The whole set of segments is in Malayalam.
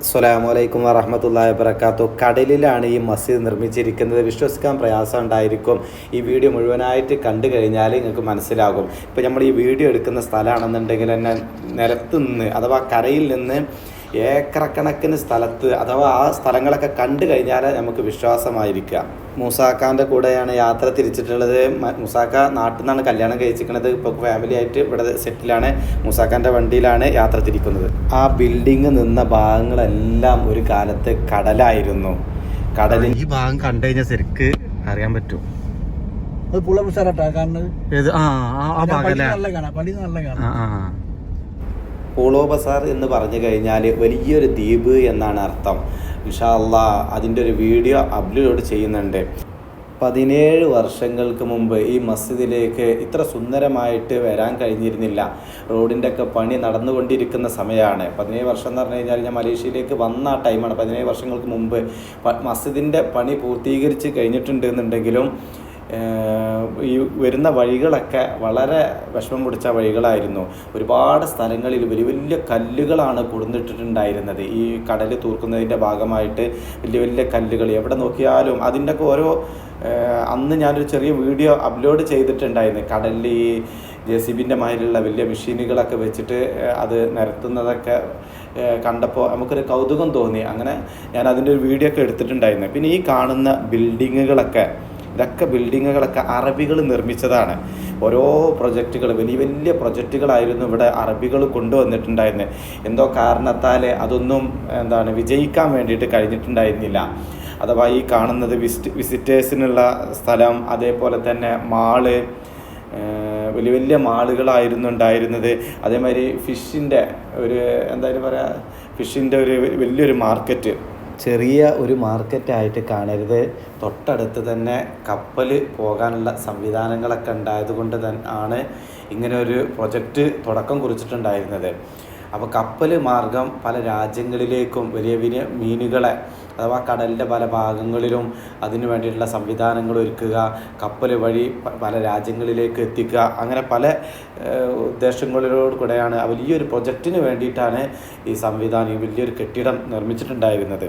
അസ്സലാമലൈക്കും വറഹമത്തല്ലാ വബർക്കാത്തു കടലിലാണ് ഈ മസ്ജിദ് നിർമ്മിച്ചിരിക്കുന്നത്. വിശ്വസിക്കാൻ പ്രയാസം ഉണ്ടായിരിക്കും. ഈ വീഡിയോ മുഴുവനായിട്ട് കണ്ടു കഴിഞ്ഞാൽ നിങ്ങൾക്ക് മനസ്സിലാകും. ഇപ്പോൾ നമ്മൾ ഈ വീഡിയോ എടുക്കുന്ന സ്ഥലമാണെന്നുണ്ടെങ്കിൽ തന്നെ നിലത്തുനിന്ന് അഥവാ കരയിൽ നിന്ന് ഏക്കറക്കണക്കിന് സ്ഥലത്ത് അഥവാ ആ സ്ഥലങ്ങളൊക്കെ കണ്ടു കഴിഞ്ഞാൽ നമുക്ക് വിശ്വാസമായിരിക്കുക മൂസാക്കാന്റെ കൂടെയാണ് യാത്ര തിരിച്ചിട്ടുള്ളത്. മൂസാക്ക നാട്ടിൽ നിന്നാണ് കല്യാണം കഴിച്ചിരിക്കുന്നത്. ഇപ്പോൾ ഫാമിലി ആയിട്ട് ഇവിടെ സെറ്റിലാണ് മൂസാക്കാന്റെ വണ്ടിയിലാണ് യാത്ര തിരിക്കുന്നത്. ആ ബിൽഡിങ് നിന്ന ഭാഗങ്ങളെല്ലാം ഒരു കാലത്ത് കടലായിരുന്നു. കടലിൽ ഈ ഭാഗം കണ്ടു കഴിഞ്ഞാൽ ശരിക്ക് അറിയാൻ പറ്റും. അത് പുള്ള കാണുന്നത്? ഏത്? ആ ആ ഭാഗം നല്ല കാണാം പള്ളി നല്ല കാണാം ആ പോളോ ബസാർ എന്ന് പറഞ്ഞു കഴിഞ്ഞാൽ വലിയൊരു ദ്വീപ് എന്നാണ് അർത്ഥം. ഇൻഷാ അള്ളാ അതിന്റെ ഒരു വീഡിയോ അപ്ലോഡ് ചെയ്യുന്നുണ്ട്. പതിനേഴ് വർഷങ്ങൾക്ക് മുമ്പ് ഈ മസ്ജിദിലേക്ക് ഇത്ര സുന്ദരമായിട്ട് വരാൻ കഴിഞ്ഞിരുന്നില്ല. റോഡിന്റെ ഒക്കെ പണി നടന്നുകൊണ്ടിരിക്കുന്ന സമയമാണ്. പതിനേഴ് വർഷം എന്ന് പറഞ്ഞു കഴിഞ്ഞാൽ ഞാൻ മലേഷ്യയിലേക്ക് വന്ന ടൈമാണ്. പതിനേഴ് വർഷങ്ങൾക്ക് മുമ്പ് മസ്ജിദിന്റെ പണി പൂർത്തീകരിച്ച് കഴിഞ്ഞിട്ടുണ്ട് എന്നുണ്ടെങ്കിലും ഏഹ് ഈ വരുന്ന വഴികളൊക്കെ വളരെ വിഷമം പിടിച്ച വഴികളായിരുന്നു. ഒരുപാട് സ്ഥലങ്ങളിൽ വലിയ വലിയ കല്ലുകളാണ് കൊടുന്നിട്ടിട്ടുണ്ടായിരുന്നത്. ഈ കടൽ തൂർക്കുന്നതിന്റെ ഭാഗമായിട്ട് വലിയ വലിയ കല്ലുകൾ എവിടെ നോക്കിയാലും അതിന്റെയൊക്കെ ഓരോ അന്ന് ഞാനൊരു ചെറിയ വീഡിയോ അപ്ലോഡ് ചെയ്തിട്ടുണ്ടായിരുന്നു. കടലിൽ ഈ ജെ സി ബിന്റെ മാതിരിയുള്ള വലിയ മെഷീനുകളൊക്കെ വെച്ചിട്ട് അത് നിരത്തുന്നതൊക്കെ കണ്ടപ്പോൾ നമുക്കൊരു കൗതുകം തോന്നി. അങ്ങനെ ഞാൻ അതിന്റെ ഒരു വീഡിയോ ഒക്കെ എടുത്തിട്ടുണ്ടായിരുന്നു. പിന്നെ ഈ കാണുന്ന ബിൽഡിങ്ങുകളൊക്കെ ഇതൊക്കെ ബിൽഡിങ്ങുകളൊക്കെ അറബികൾ നിർമ്മിച്ചതാണ്. ഓരോ പ്രൊജക്റ്റുകൾ വലിയ വലിയ പ്രൊജക്റ്റുകളായിരുന്നു ഇവിടെ അറബികൾ കൊണ്ടുവന്നിട്ടുണ്ടായിരുന്നത് എന്തോ കാരണത്താൽ അതൊന്നും എന്താണ് വിജയിക്കാൻ വേണ്ടിയിട്ട് കഴിഞ്ഞിട്ടുണ്ടായിരുന്നില്ല. അഥവാ ഈ കാണുന്നത് വിസിറ്റ് വിസിറ്റേഴ്സിനുള്ള സ്ഥലം അതേപോലെ തന്നെ മാൾ വലിയ വലിയ മാളുകളായിരുന്നു ഉണ്ടായിരുന്നത്. അതേമാതിരി ഫിഷിന്റെ ഒരു എന്തായാലും പറയുക ഫിഷിന്റെ ഒരു വലിയൊരു മാർക്കറ്റ്. ചെറിയ ഒരു മാർക്കറ്റായിട്ട് കാണരുത്. തൊട്ടടുത്ത് തന്നെ കപ്പൽ പോകാനുള്ള സംവിധാനങ്ങളൊക്കെ ഉണ്ടായതുകൊണ്ട് തന്നെ ആണ് ഇങ്ങനെ ഒരു പ്രൊജക്റ്റ് തുടക്കം കുറിച്ചിട്ടുണ്ടായിരുന്നത്. അപ്പോൾ കപ്പൽ മാർഗം പല രാജ്യങ്ങളിലേക്കും വലിയ വലിയ മീനുകളെ അഥവാ കടലിന്റെ പല ഭാഗങ്ങളിലും അതിനു വേണ്ടിയിട്ടുള്ള സംവിധാനങ്ങൾ ഒരുക്കുക കപ്പൽ വഴി പല രാജ്യങ്ങളിലേക്ക് എത്തിക്കുക അങ്ങനെ പല ഉദ്ദേശങ്ങളിലോട് കൂടെയാണ് വലിയൊരു പ്രൊജക്റ്റിന് വേണ്ടിയിട്ടാണ് ഈ സംവിധാനം ഈ വലിയൊരു കെട്ടിടം നിർമ്മിച്ചിട്ടുണ്ടായിരുന്നത്.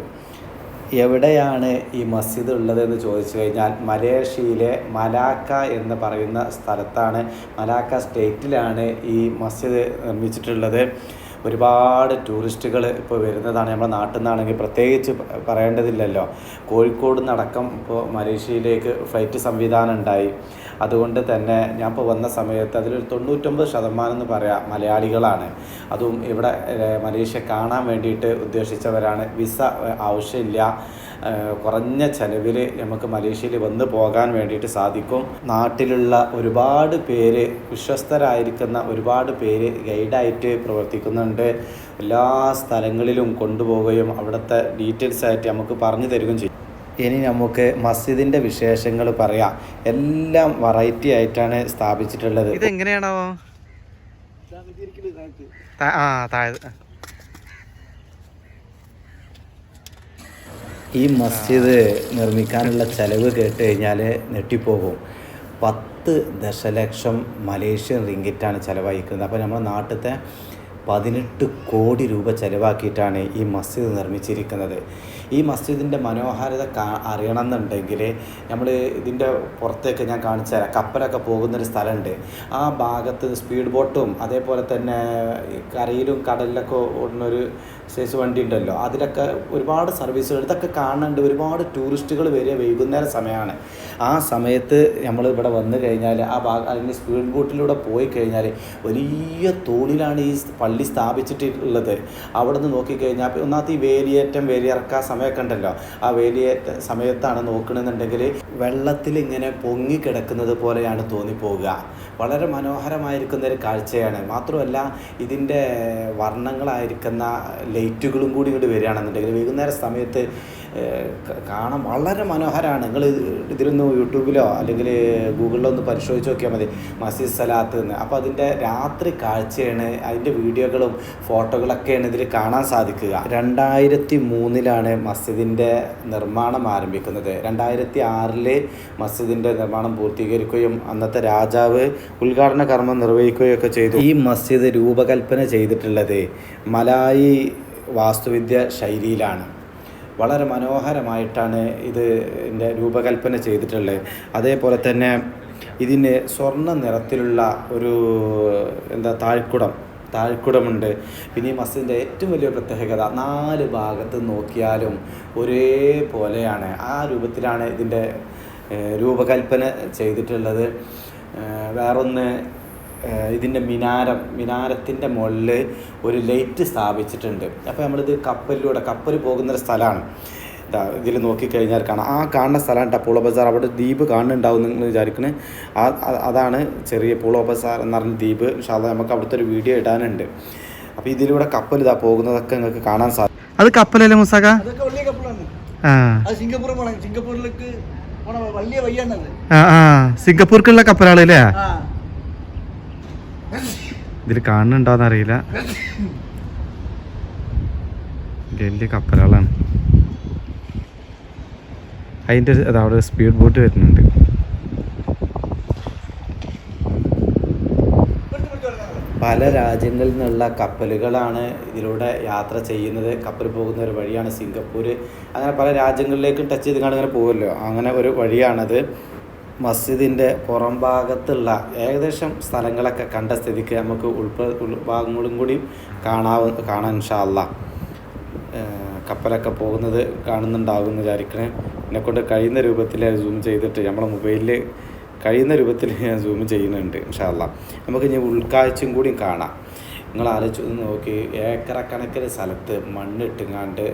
എവിടെയാണ് ഈ മസ്ജിദ് ഉള്ളതെന്ന് ചോദിച്ചു കഴിഞ്ഞാൽ മലേഷ്യയിലെ മലാക്ക എന്ന് പറയുന്ന സ്ഥലത്താണ് മലാക്ക സ്റ്റേറ്റിലാണ് ഈ മസ്ജിദ് നിർമ്മിച്ചിട്ടുള്ളത്. ഒരുപാട് ടൂറിസ്റ്റുകൾ ഇപ്പോൾ വരുന്നതാണ്. നമ്മുടെ നാട്ടിൽ നിന്നാണെങ്കിൽ പ്രത്യേകിച്ച് പറയേണ്ടതില്ലല്ലോ. കോഴിക്കോട് നിന്നടക്കം ഇപ്പോൾ മലേഷ്യയിലേക്ക് ഫ്ലൈറ്റ് സംവിധാനം ഉണ്ടായി. അതുകൊണ്ട് തന്നെ ഞാൻ ഇപ്പോൾ വന്ന സമയത്ത് അതിലൊരു തൊണ്ണൂറ്റൊമ്പത് ശതമാനം എന്ന് പറയാം മലയാളികളാണ്. അതും ഇവിടെ മലേഷ്യ കാണാൻ വേണ്ടിയിട്ട് ഉദ്ദേശിച്ചവരാണ്. വിസ ആവശ്യമില്ല. കുറഞ്ഞ ചെലവിൽ നമുക്ക് മലേഷ്യയിൽ വന്ന് പോകാൻ വേണ്ടിയിട്ട് സാധിക്കും. നാട്ടിലുള്ള ഒരുപാട് പേര് വിശ്വസ്തരായിരിക്കുന്ന ഒരുപാട് പേര് ഗൈഡായിട്ട് പ്രവർത്തിക്കുന്നുണ്ട്. എല്ലാ സ്ഥലങ്ങളിലും കൊണ്ടുപോവുകയും അവിടുത്തെ ഡീറ്റെയിൽസ് ആയിട്ട് നമുക്ക് പറഞ്ഞു തരികയും ചെയ്യും. ഇനി നമുക്ക് മസ്ജിദിന്റെ വിശേഷങ്ങൾ പറയാം. എല്ലാം വെറൈറ്റി ആയിട്ടാണ് സ്ഥാപിച്ചിട്ടുള്ളത്. ഇത് എങ്ങനെയാണോ ആ താഴെ. ഈ മസ്ജിദ് നിർമ്മിക്കാനുള്ള ചെലവ് കേട്ട് കഴിഞ്ഞാൽ നെട്ടിപ്പോകും പത്ത് ദശലക്ഷം മലേഷ്യൻ റിങ്കിറ്റാണ് ചിലവഴിക്കുന്നത്. അപ്പോൾ നമ്മുടെ നാട്ടിലത്തെ പതിനെട്ട് കോടി രൂപ ചിലവാക്കിയിട്ടാണ് ഈ മസ്ജിദ് നിർമ്മിച്ചിരിക്കുന്നത്. ഈ മസ്ജിദിന്റെ മനോഹാരിത കാ അറിയണമെന്നുണ്ടെങ്കിൽ നമ്മൾ ഇതിന്റെ പുറത്തേക്ക് ഞാൻ കാണിച്ചു തരാം. കപ്പലൊക്കെ പോകുന്നൊരു സ്ഥലമുണ്ട്. ആ ഭാഗത്ത് സ്പീഡ് ബോട്ടും അതേപോലെ തന്നെ കരയിലും കടലിലൊക്കെ ഓടുന്നൊരു സൈസ് വണ്ടി ഉണ്ടല്ലോ. അതിലൊക്കെ ഒരുപാട് സർവീസുകൾ ഇതൊക്കെ കാണുന്നുണ്ട് ഒരുപാട് ടൂറിസ്റ്റുകൾ വരിക വൈകുന്നേര സമയമാണ്. ആ സമയത്ത് നമ്മൾ ഇവിടെ വന്നു കഴിഞ്ഞാൽ ആ ഭാഗം അല്ലെങ്കിൽ സ്പീഡ് ബോട്ടിലൂടെ പോയി കഴിഞ്ഞാൽ വലിയ തോണിലാണ് ഈ പള്ളി സ്ഥാപിച്ചിട്ടുള്ളത്. അവിടെ നിന്ന് നോക്കിക്കഴിഞ്ഞാൽ ഒന്നാമത്തെ ഈ വേലിയേറ്റം വേലിയിറക്ക സമയമൊക്കെ ഉണ്ടല്ലോ ആ വേലിയേറ്റ സമയത്താണ് നോക്കണമെന്നുണ്ടെങ്കിൽ വെള്ളത്തിൽ ഇങ്ങനെ പൊങ്ങി കിടക്കുന്നത് പോലെയാണ് തോന്നിപ്പോവുക. വളരെ മനോഹരമായിരിക്കുന്ന ഒരു കാഴ്ചയാണ്. മാത്രമല്ല ഇതിന്റെ വർണങ്ങളായിരിക്കുന്ന ലൈറ്റുകളും കൂടി ഇങ്ങോട്ട് വരികയാണെന്നുണ്ടെങ്കിൽ വൈകുന്നേര സമയത്ത് കാണാൻ വളരെ മനോഹരമാണ് നിങ്ങൾ ഇതിലൊന്ന് യൂട്യൂബിലോ അല്ലെങ്കിൽ ഗൂഗിളിലോ ഒന്ന് പരിശോധിച്ച് നോക്കിയാൽ മതി. മസീദ് സലാത്ത് എന്ന്. അപ്പോൾ അതിന്റെ രാത്രി കാഴ്ചയാണ് അതിന്റെ വീഡിയോകളും ഫോട്ടോകളൊക്കെയാണ് ഇതിൽ കാണാൻ സാധിക്കുക. രണ്ടായിരത്തി മൂന്നിലാണ് മസ്ജിദിന്റെ നിർമ്മാണം ആരംഭിക്കുന്നത്. രണ്ടായിരത്തി ആറിൽ മസ്ജിദിന്റെ നിർമ്മാണം പൂർത്തീകരിക്കുകയും അന്നത്തെ രാജാവ് ഉദ്ഘാടന കർമ്മം നിർവഹിക്കുകയൊക്കെ ചെയ്തു. ഈ മസ്ജിദ് രൂപകൽപ്പന ചെയ്തിട്ടുള്ളത് മലായി വാസ്തുവിദ്യ ശൈലിയിലാണ്. വളരെ മനോഹരമായിട്ടാണ് ഇത് ഇതിന്റെ രൂപകൽപ്പന ചെയ്തിട്ടുള്ളത്. അതേപോലെ തന്നെ ഇതിന് സ്വർണ നിറത്തിലുള്ള ഒരു എന്താ താഴ്ക്കുടം താഴ്ക്കുടമുണ്ട്. പിന്നെ ഈ മസ്ജിദിന്റെ ഏറ്റവും വലിയ പ്രത്യേകത നാല് ഭാഗത്ത് നോക്കിയാലും ഒരേപോലെയാണ്. ആ രൂപത്തിലാണ് ഇതിന്റെ രൂപകൽപ്പന ചെയ്തിട്ടുള്ളത്. വേറൊന്ന് ഇതിന്റെ മിനാരം മിനാരത്തിന്റെ മുകളിൽ ഒരു ലൈറ്റ് സ്ഥാപിച്ചിട്ടുണ്ട്. അപ്പോൾ നമ്മളിത് കപ്പലിലൂടെ കപ്പൽ പോകുന്നൊരു സ്ഥലമാണ്. ഇതാ ഇതിൽ നോക്കിക്കഴിഞ്ഞാൽ കാണാം. ആ കാണുന്ന സ്ഥലമാണ് പൂള ബസാർ. അവിടെ ദ്വീപ് കാണുന്നുണ്ടാവും നിങ്ങൾ വിചാരിക്കുന്നത് ആ ആ- അതാണ് ചെറിയ പൂള ബസാർ എന്ന് പറഞ്ഞ ദ്വീപ്. പക്ഷേ അത് നമുക്ക് അവിടുത്തെ ഒരു വീഡിയോ ഇടാനുണ്ട്. അപ്പോൾ ഇതിലൂടെ കപ്പൽ ഇതാ പോകുന്നതൊക്കെ നിങ്ങൾക്ക് കാണാൻ സാധിക്കും. അത് കപ്പലല്ലേ മുസാക അതൊക്കെ വലിയ കപ്പലാണ്. ആ. അത് സിംഗപ്പൂർ സിംഗപ്പൂരിലേക്ക് പോണ വലിയ സിംഗപ്പൂർക്കുള്ള കപ്പലാണ് അല്ലേ? ആ. ഇതിൽ കാണുന്നുണ്ടോന്ന് അറിയില്ല. വലിയ കപ്പലുകളാണ്. അതിന്റെ ഒരു- അവിടെ സ്പീഡ് ബോട്ട് വരുന്നുണ്ട്. പല രാജ്യങ്ങളിൽ നിന്നുള്ള കപ്പലുകളാണ് ഇതിലൂടെ യാത്ര ചെയ്യുന്നത്. കപ്പൽ പോകുന്ന ഒരു വഴിയാണ് സിംഗപ്പൂർ അങ്ങനെ പല രാജ്യങ്ങളിലേക്കും ടച്ച് ചെയ്ത് കാണാൻ അങ്ങനെ പോകുമല്ലോ അങ്ങനെ ഒരു വഴിയാണത്. മസ്ജിദിന്റെ പുറം ഭാഗത്തുള്ള ഏകദേശം സ്ഥലങ്ങളൊക്കെ കണ്ട സ്ഥിതിക്ക് നമുക്ക് ഉൾപ്പെ ഉൾഭാഗങ്ങളും കൂടി കാണാവ കാണാൻ ഷാല്ല കപ്പലൊക്കെ പോകുന്നത് കാണുന്നുണ്ടാകുമെന്ന് വിചാരിക്കണേ. എന്നെക്കൊണ്ട് കഴിയുന്ന രൂപത്തിൽ സൂം ചെയ്തിട്ട് നമ്മുടെ മൊബൈലിൽ കഴിയുന്ന രൂപത്തിൽ ഞാൻ സൂം ചെയ്യുന്നുണ്ട് ഇൻഷാല്ല നമുക്ക് ഇനി ഉൾക്കാഴ്ചയും കൂടി കാണാം. നിങ്ങൾ ആലോചിച്ച് നോക്കി. ഏക്കറക്കണക്കിന് സ്ഥലത്ത് മണ്ണിട്ടുങ്ങാണ്ട്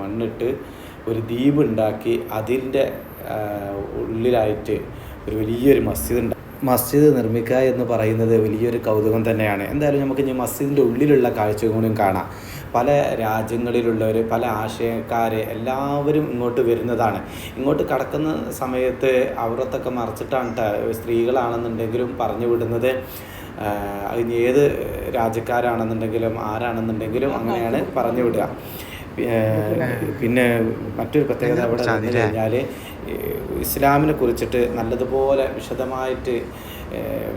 മണ്ണിട്ട് ഒരു ദ്വീപ് ഉണ്ടാക്കി അതിന്റെ ഉള്ളിലായിട്ട് ഒരു വലിയൊരു മസ്ജിദ് ഉണ്ട് മസ്ജിദ് നിർമ്മിക്കുക എന്ന് പറയുന്നത് വലിയൊരു കൗതുകം തന്നെയാണ്. എന്തായാലും നമുക്ക് ഇനി മസ്ജിദിന്റെ ഉള്ളിലുള്ള കാഴ്ചകളും കാണാം. പല രാജ്യങ്ങളിലുള്ളവർ പല ആശയക്കാർ എല്ലാവരും ഇങ്ങോട്ട് വരുന്നതാണ്. ഇങ്ങോട്ട് കടക്കുന്ന സമയത്ത് അവരത്തൊക്കെ മറച്ചിട്ടാണ് ട്ടോ സ്ത്രീകളാണെന്നുണ്ടെങ്കിലും പറഞ്ഞു വിടുന്നത്. ഇനി ഏത് രാജ്യക്കാരാണെന്നുണ്ടെങ്കിലും ആരാണെന്നുണ്ടെങ്കിലും അങ്ങനെയാണ് പറഞ്ഞു വിടുക. പിന്നെ മറ്റൊരു പ്രത്യേകത അവിടെ വന്നു കഴിഞ്ഞാൽ ഇസ്ലാമിനെ കുറിച്ചിട്ട് നല്ലതുപോലെ വിശദമായിട്ട്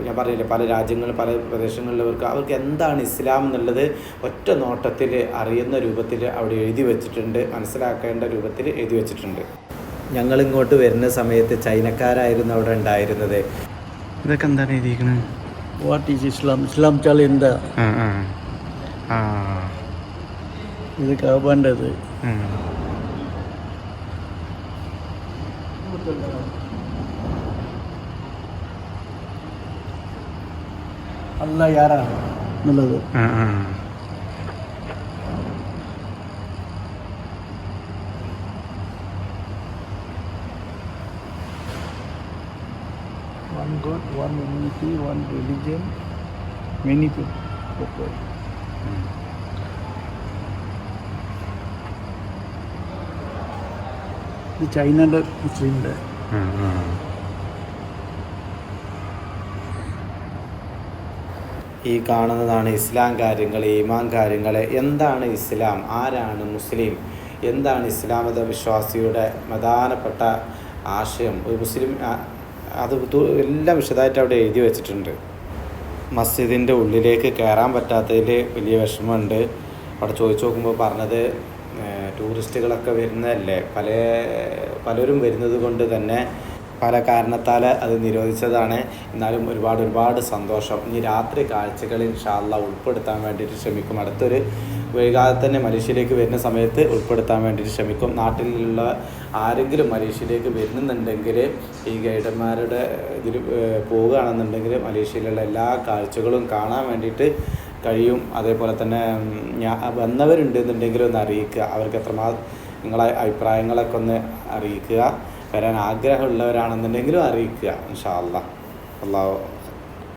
ഞാൻ പറയില്ല പല രാജ്യങ്ങളിൽ പല പ്രദേശങ്ങളിലവർക്ക് അവർക്ക് എന്താണ് ഇസ്ലാം എന്നുള്ളത് ഒറ്റ നോട്ടത്തിൽ അറിയുന്ന രൂപത്തിൽ അവിടെ എഴുതി വെച്ചിട്ടുണ്ട് മനസ്സിലാക്കേണ്ട രൂപത്തിൽ എഴുതി വെച്ചിട്ടുണ്ട്. ഞങ്ങൾ ഇങ്ങോട്ട് വരുന്ന സമയത്ത് ചൈനക്കാരായിരുന്നു അവിടെ ഉണ്ടായിരുന്നത്. ഇതൊക്കെ എന്താണ് എഴുതിയിരിക്കുന്നത് വാട്ട് ഈസ് ഇസ്ലാം ഇസ്ലാം ചാൽ എന്താ ആ. ആ ആ ഇത് കാബാണ്ടത് ഉം. അല്ല യാരാ എന്നുള്ളത് ആ ആ വൺ ഗോഡ് വൺ ഇത് ചൈനയുടെ മുസ്ലിമിന്റെ ഈ കാണുന്നതാണ് ഇസ്ലാം കാര്യങ്ങൾ ഈമാൻ കാര്യങ്ങൾ. എന്താണ് ഇസ്ലാം? ആരാണ് മുസ്ലിം? എന്താണ് ഇസ്ലാം മത വിശ്വാസിയുടെ പ്രധാനപ്പെട്ട ആശയം? ഒരു മുസ്ലിം അത് എല്ലാം വിശദമായിട്ട് അവിടെ എഴുതി വെച്ചിട്ടുണ്ട്. മസ്ജിദിന്റെ ഉള്ളിലേക്ക് കയറാൻ പറ്റാത്തതിൽ വലിയ വിഷമമുണ്ട്. അവിടെ ചോദിച്ചു നോക്കുമ്പോൾ പറഞ്ഞത് ടൂറിസ്റ്റുകളൊക്കെ വരുന്നതല്ലേ? പല പലരും വരുന്നത് കൊണ്ട് തന്നെ പല കാരണത്താൽ അത് നിരോധിച്ചതാണ്. എന്നാലും ഒരുപാട് ഒരുപാട് സന്തോഷം. ഇനി രാത്രി കാഴ്ചകളിൽ ഷാള്ള ഉൾപ്പെടുത്താൻ വേണ്ടിയിട്ട് ശ്രമിക്കും. അടുത്തൊരു വൈകാതെ തന്നെ മലേഷ്യയിലേക്ക് വരുന്ന സമയത്ത് ഉൾപ്പെടുത്താൻ വേണ്ടിയിട്ട് ശ്രമിക്കും. നാട്ടിലുള്ള ആരെങ്കിലും മലേഷ്യയിലേക്ക് വരുന്നുണ്ടെങ്കിൽ ഈ ഗൈഡന്മാരുടെ ഇതിൽ പോവുകയാണെന്നുണ്ടെങ്കിൽ മലേഷ്യയിലുള്ള എല്ലാ കാഴ്ചകളും കാണാൻ വേണ്ടിയിട്ട് കഴിയും. അതേപോലെ തന്നെ ഞാൻ വന്നവരുണ്ടെന്നുണ്ടെങ്കിൽ ഒന്ന് അറിയിക്കുക. അവർക്ക് എത്രമാ നിങ്ങളെ അഭിപ്രായങ്ങളൊക്കെ ഒന്ന് അറിയിക്കുക. വരാൻ ആഗ്രഹമുള്ളവരാണെന്നുണ്ടെങ്കിലും അറിയിക്കുക ഇൻഷാ അല്ലാ അള്ളാഹു